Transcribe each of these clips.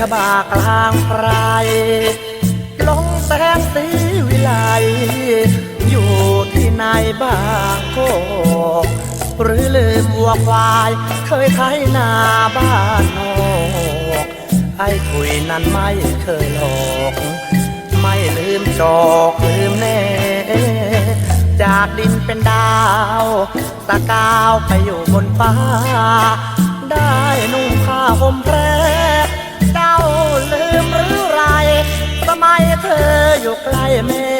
ชบากลางไพรลงแสงสีวิไลอยู่ที่ไหนบ้างโคกหรือลืมวัวควาย เคยไถนาบ้านนอกไอ้ถุยนั้นไม่เคยหลอกไม่ลืมจอกลืมแน่จากดินเป็นดาวตะกาวไปอยู่บนฟ้า ได้นุ่งผ้าห่มแพร ลืมหรือไร สมัยเธออยู่ใกล้แม่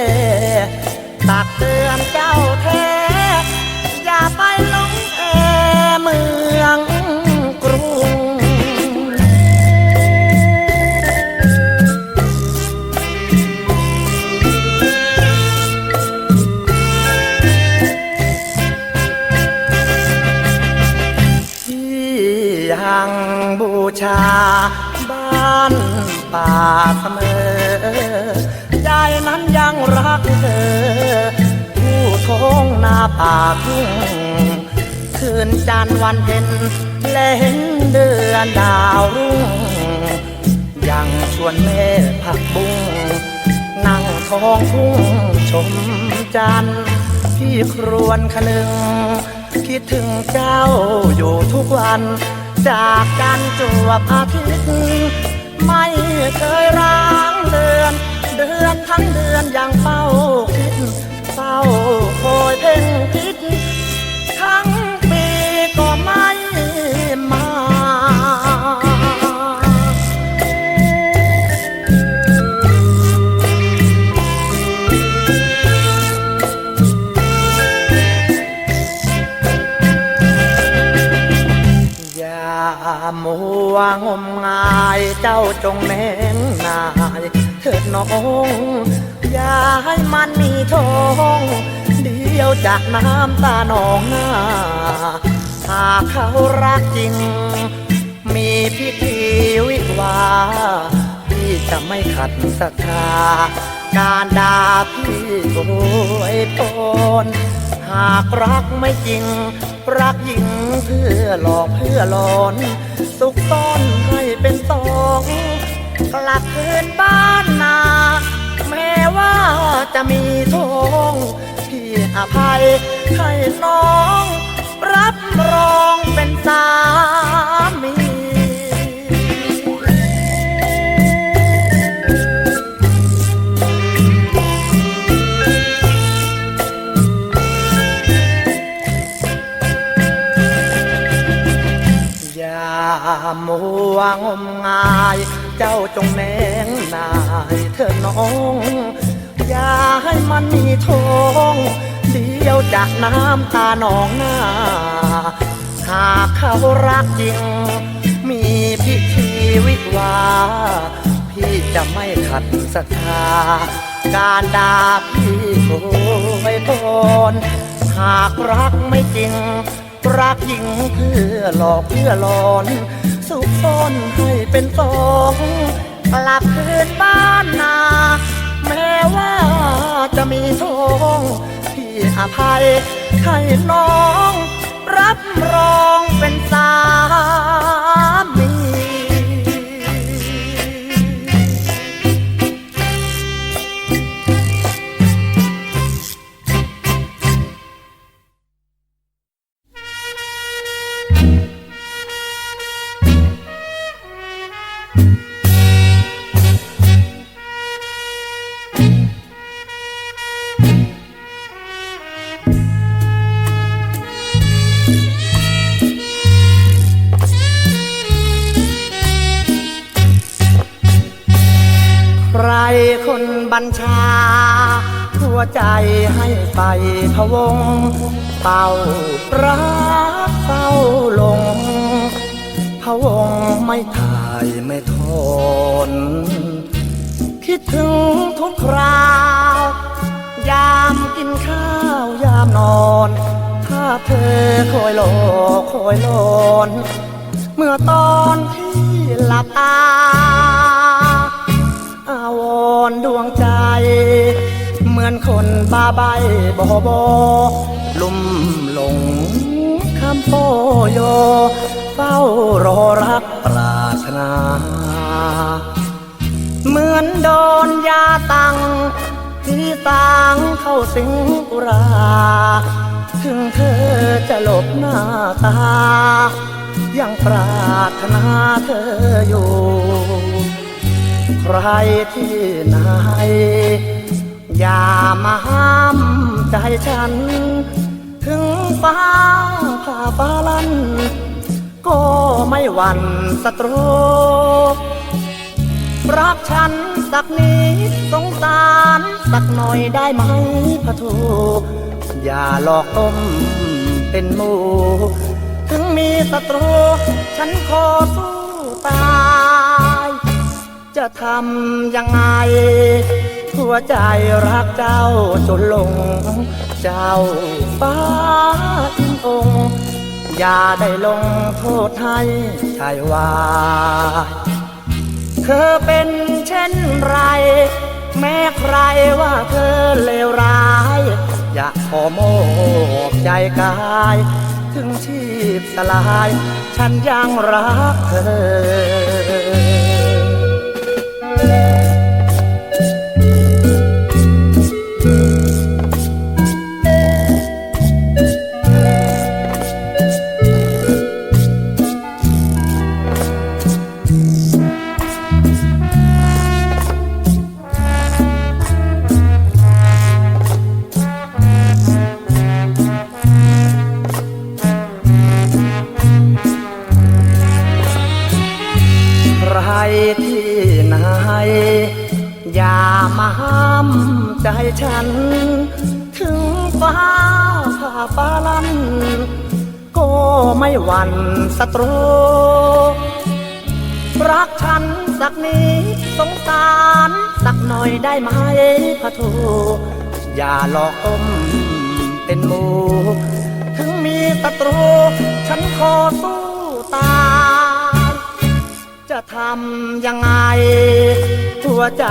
ตักเตือนเจ้าแท้ อย่าไปหลงแอเมืองกรุง ที่ยังบูชาานป่าเสมอ ใจนั้นยังรักเธอ ผู้ท้องนาป่าทุ่งคืนจันทร์วันเพ็ญและเห็นเดือนดาวรุ่ง ยังชวนแม่ผักบุ้งนั่งท้องทุ่งชมจันทร์พี่ครวนคนึง คิดถึงเจ้าอยู่ทุกวัน จากกันจวบอาทิตย์ ไม่เคยร้างเดือน เดือนทั้งเดือนยังเฝ้าคิดเฝ้า งมงายเจ้าจงแนงนาย เถิดน้องอย่าให้มันมีทองเดียวจากน้ำตาหนองหน้าหากเขารักจริง มีพิธีวิวาพี่จะไม่ขัดศรัทธาการด่าพี่โวยพร หากรักไม่จริง รักหญิงเพื่อหลอกเพื่อหลอน สุกต้อนให้เป็นสองกลับคืนบ้านนา แม้ว่าจะมีทองพี่อภัยให้น้อง รับรองเป็นสามี มัวงมงาย เจ้าจงแนงนายเธอน้อง อย่าให้มันมีทองเดียวจากน้ำตาหนองหน้า หากเขารักจริง มีพิธีวิวา พี่จะไม่ขัดศรัทธา การด่าพี่โอยพรหากรักไม่จริง รักหญิงเพื่อหลอกเพื่อหลอน ซ่อนให้เป็นสองกลับคืนบ้านนา แม้ว่าจะมีทองพี่อภัยให้น้อง รับรองเป็นสาม ไปพวงเป่ารักเฝ้าลงพวงไม่ถ่ายไม่ทน คิดถึงทุกคราว ยามกินข้าวยามนอน ถ้าเธอคอยรอคอยลอนเมื่อตอนที่หลับตาอาวรณ์ดวงใจ อนคนบาใบบอบอลุ่มหลงคำโปโย เฝ้ารอรักปรารถนา เหมือนโดนยาตังที่ต่างเข้าสิงอุรา ถึงเธอจะหลบหน้าตา ยังปรารถนาเธออยู่ ใครที่ไหน อย่ามาห้ามใจฉัน ถึงฟ้าผ่าฟ้าลัน ก็ไม่หวั่นสตรู รักฉันสักนิดสงสารสักหน่อยได้ไหมพะทูอย่าหลอกต้มเป็นหมูถึงมีศัตรู ฉันขอสู้ตาย จะทำยังไง วใจรักเจ้าจนลง เจ้าฟ้าอินองค์อย่าได้ลงโทษให้ชายวาเธอเป็นเช่นไร แม้ใครว่าเธอเลวร้าย อยากขอโมกใจกาย ถึงชีพสลาย ฉันยังรักเธอันถึงฟ้าผ่าฟ้าลันก็ไม่หวั่นศัตรู รักฉันสักนิดสงสารสักหน่อยได้ไหมพะทูอย่าหลอกต้มเป็นหมูถึงมีศัตรู ฉันขอสู้ตายจะทำยังไงหัวใจ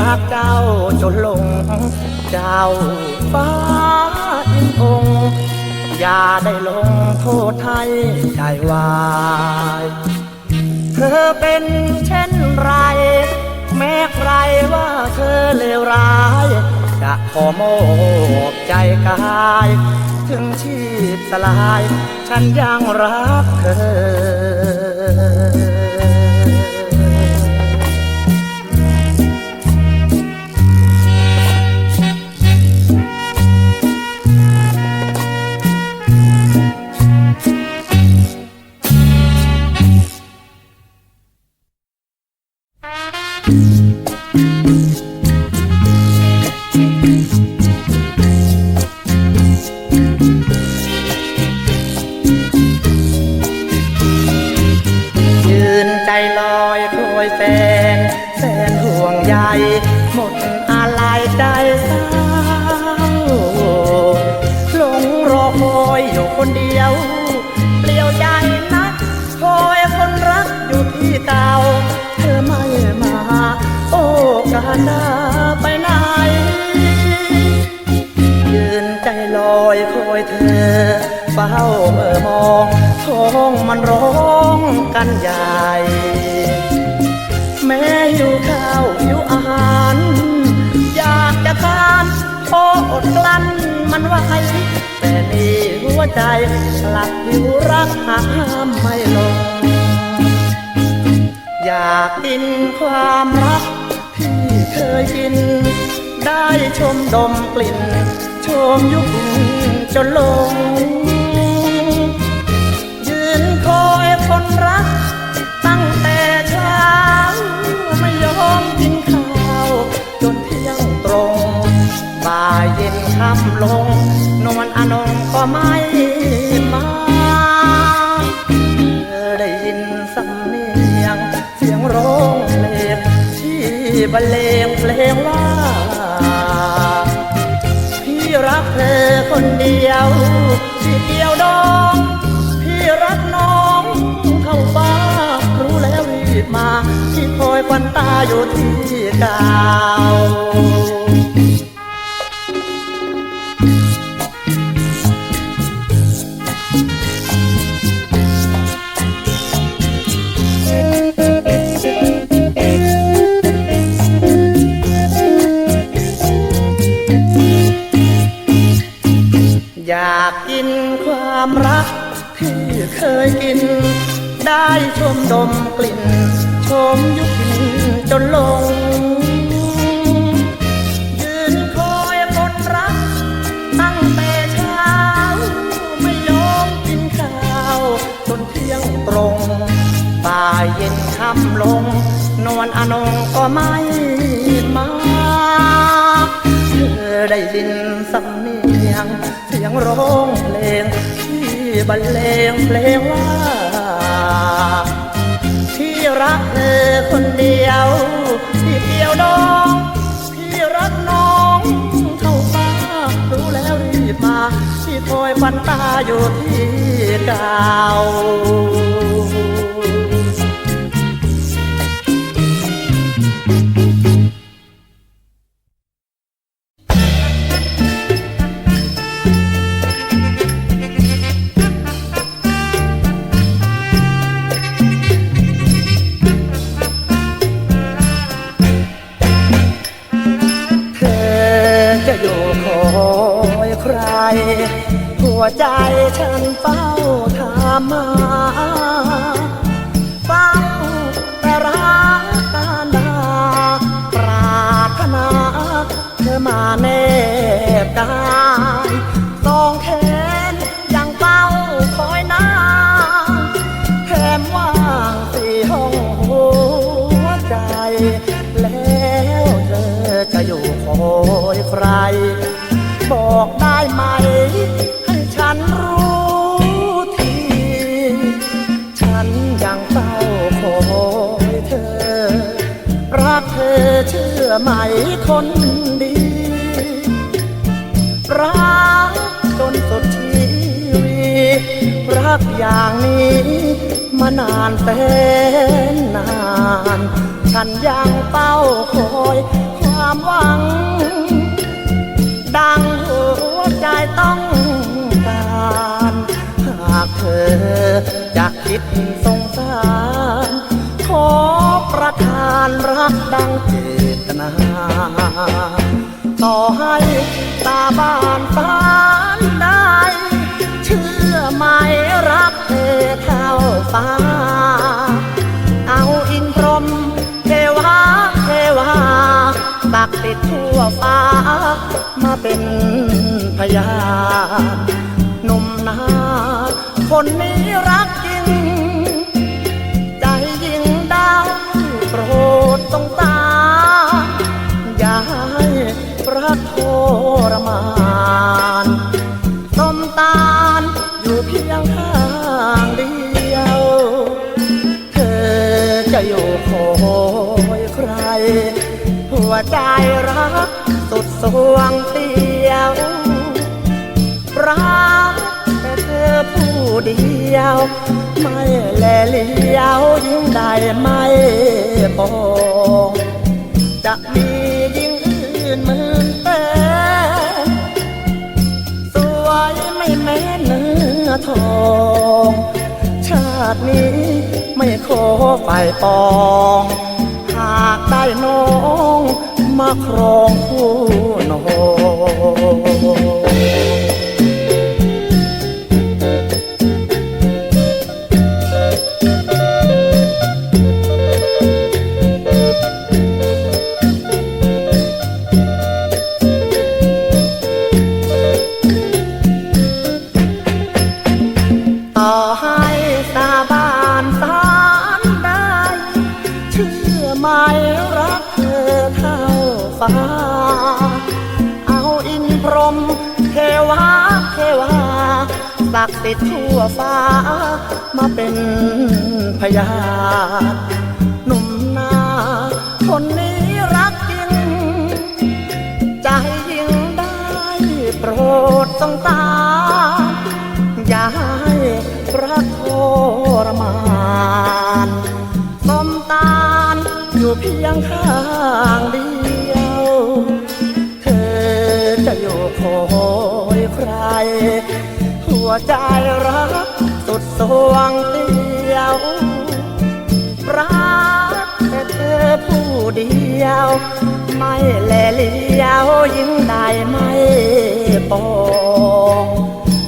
รักเจ้าจนหลง เจ้าฟ้าอินองค์อย่าได้ลงโทษให้ใจวาย เธอเป็นเช่นไร แม้ใครว่าเธอเลวร้าย จะขอมอบใจกาย ถึงชีพสลาย ฉันยังรักเธอ ลอยคอยเธอ เฝ้าเมื่อมองท้องมันร้องกันใหญ่ แม่หิวข้าวหิวอาหาร อยากจะทานพออดกลั้นมันไว้แต่นี่หัวใจหลับหิวรักหาห้ามไม่ลง อยากกินความรักที่เคยกินได้ชมดมกลิ่น ชมยุคจนลงยืนคอยคนรัก ยปันตาอยู่ที่ดาวอยากกินความรักที่เคยกิน ได้ชมดมกลิ่น ชมยุค นลง ยืนคอยคนรัก ตั้งแต่เช้า ไม่ยอมกินข้าวจนเที่ยงตรงบ่ายเย็นค่ำลง นวลอนงก็ไม่มาเธอได้ยินสำเนียง เสียงร้องเพลง ที่บรรเลงเพลงว่า ที่รักเธอคนเดียว เดียวดองพี่รักน้องเท่าฟ้ารู้แล้วรีบมาที่คอยฟันตาอยู่ที่เก่า หัวใจฉันเฝ้าถามมาเฝ้าแต่รักการดาปรารถนาเธอมาแนบกาย คนดี รักจนสุดชีวิตรักอย่างนี้มานานแสนนาน ฉันยังเฝ้าคอยความหวัง ดังหัวใจต้องการหากเธอจะคิดสงสาร ขอประทานรักดังเจ ตนา ต่อให้ตาบ้านตานได้ เชื่อไหมรักเธอเท่าฟ้า เอาอินพรหมเทวาเทวาตักติดทั่วฟ้า มาเป็นพยาน ใจรักสุดสวงเตียวรักแต่เธอผู้เดียว ไม่แลเลี้ยวยิ่งได้ไม่ปองจะมียิ่งอื่นหมื่นแต่สวยไม่แม้เนื้อทองชาตินี้ไม่ขอฝ่ายปอง หากได้น้อง มาครองคู่นองต่ ศักดิ์สิทธิ์ทั่วฟ้า มาเป็นพยาหนุ่มนาคนนี้รักจริง ใจยิ่งได้โปรดสงสารอย่าให้รักโทรมานสมตาลอยู่เพียงข้างเดียว เธอจะอยู่คอยใครัวใจรักสุดสวงเดียวรักแต่เธอผู้เดียว ไม่แลเลี้ยวยิ่งได้ไม่ปอง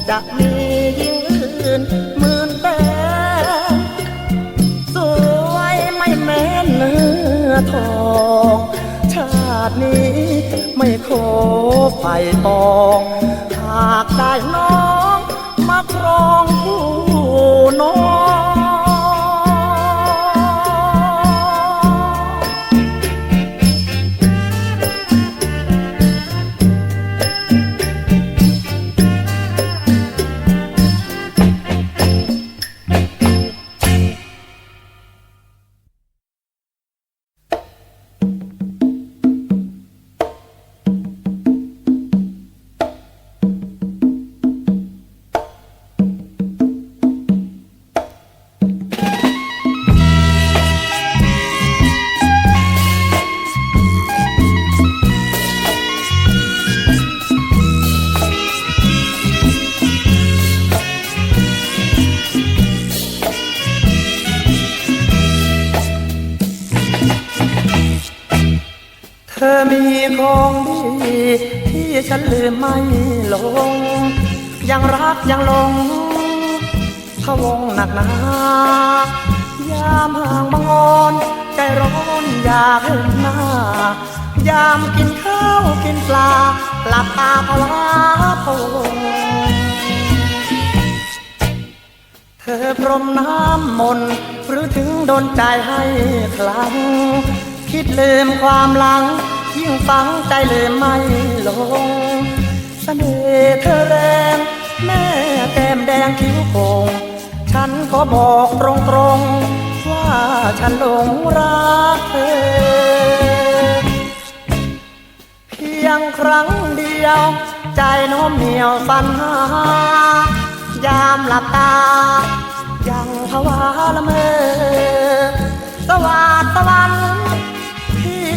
จะมียิ่งอื่นหมื่นแต่สวยไม่แม้เนื้อทองชาตินี้ไม่ขอไปปอง หากได้น้อง มาครองผู้น้อง เธอมีของดีที่ฉันลืมไม่ลง ยังรักยังหลงพะวงหนักหนายามห่างบังออนใจร้อนอยากเห็นหน้ายามกินข้าวกินปลาหลับตาภาวะพะวงเธอพรมน้ำมนต์หรือถึงโดนใจให้คลัง คิดลืมความหลัง ยิ่งฝังใจลืมไม่ลงเสน่ห์เธอแรง แม่แก้มแดงคิ้วโป่งฉันขอบอกตรงๆ ว่าฉันหลงรักเธอ เพียงครั้งเดียว ใจโน้มเหนียวฝันหายามหลับตา ยังภาวะละเมอสวัสดตะวัน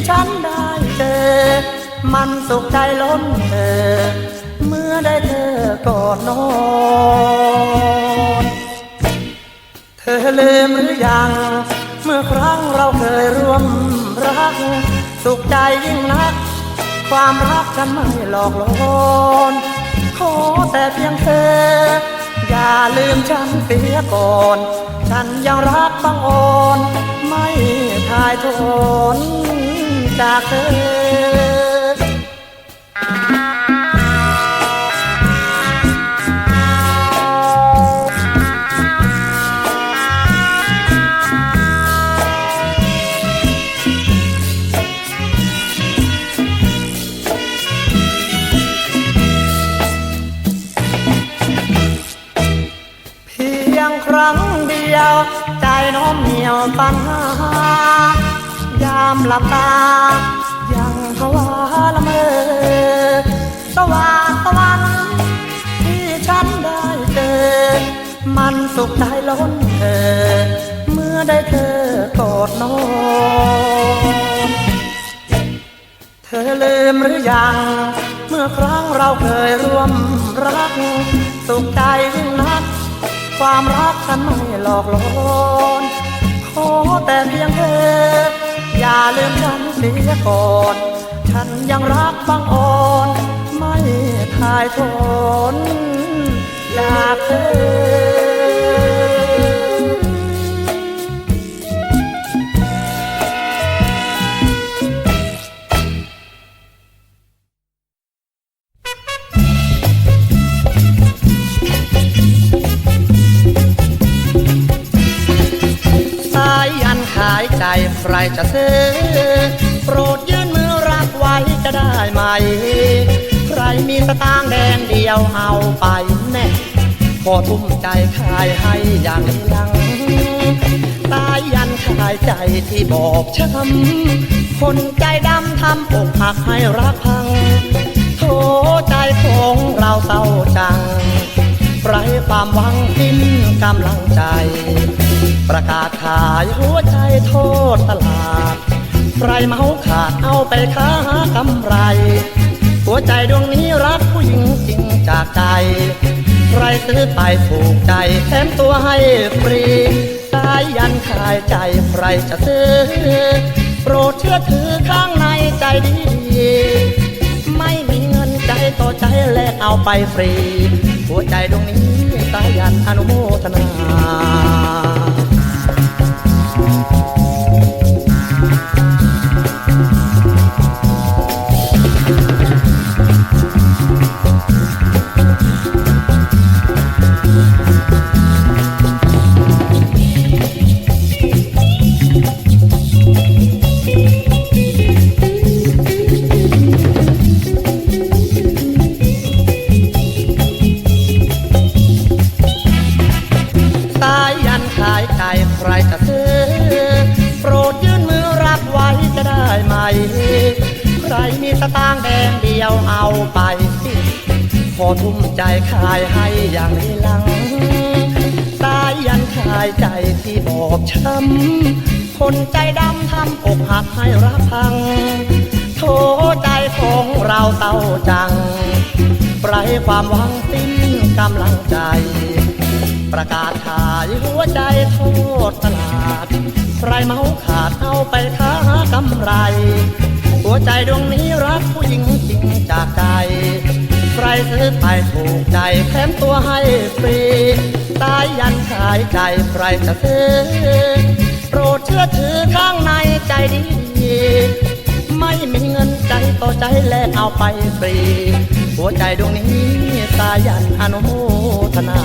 ฉันได้เจอ มันสุขใจล้นเธอ เมื่อได้เธอกอดนอน เธอลืมหรือยัง เมื่อครั้งเราเคยร่วมรัก สุขใจยิ่งนัก ความรักฉันไม่หลอกลอนขอแต่เพียงเธอ อย่าลืมฉันเสียก่อน ฉันยังรักบังอ่อนไม่ทายทน จากเธอเพียงครั้งเดียว ใจน้อมเหนียวปัญหาามหลับตา ยังภาวะละเมอสว่างตะวันที่ฉันได้เจอ มันสุขใจล้นเธอ เมื่อได้เธอกอดนอนเธอลืมหรือยัง เมื่อครั้งเราเคยร่วมรัก สุขใจยิ่งนัก ความรักฉันไม่หลอกลอนขอแต่เพียงเธอ อย่าลืมฉันเสียก่อน ฉันยังรักบางอ่อน ไม่ทายทนอยากเธอ ใครจะซื้อ โปรดยื่นมือรับไว้จะได้ไหม ใครมีสตางค์แดงเดียวเอาไปแน่พอทุ่มใจขายให้อย่างลังสายยันขายใจที่บอกช้ำคนใจดำทำอกหักให้รักพังโถใจของเราเศร้าจังไร้ความหวังสิ้นกำลังใจ ประกาศขายหัวใจโทษตลาด ใครเมาขาดเอาไปค้ากำไร หัวใจดวงนี้รักผู้หญิงจริงจากใจ ใครซื้อไปถูกใจแถมตัวให้ฟรีสายยันขายใจใครจะซื้อ โปรดเชื่อถือข้างในใจดีไม่มีเงินใจต่อใจแลกเอาไปฟรี หัวใจดวงนี้สายันอนุโมทนา ใจขายให้อย่างนี้หลังสายยันขายใจที่บอบช้ำ คนใจดำทำอกหักให้ระพัง โทใจของเราเต้าจังไรความหวังสิ้นกำลังใจ ประกาศขายหัวใจโทษตลาดใครเมาขาดเอาไปค้ากำไร หัวใจดวงนี้รักผู้หญิงจริงจากใจ ใครซื้อไปถูกใจแถมตัวให้ฟรี ตายยันขายใจใครจะซื้อ โปรดเชื่อถือข้างในใจดี ไม่มีเงินใจต่อใจแลกเอาไปฟรี หัวใจดวงนี้ตายันอนุโมทนา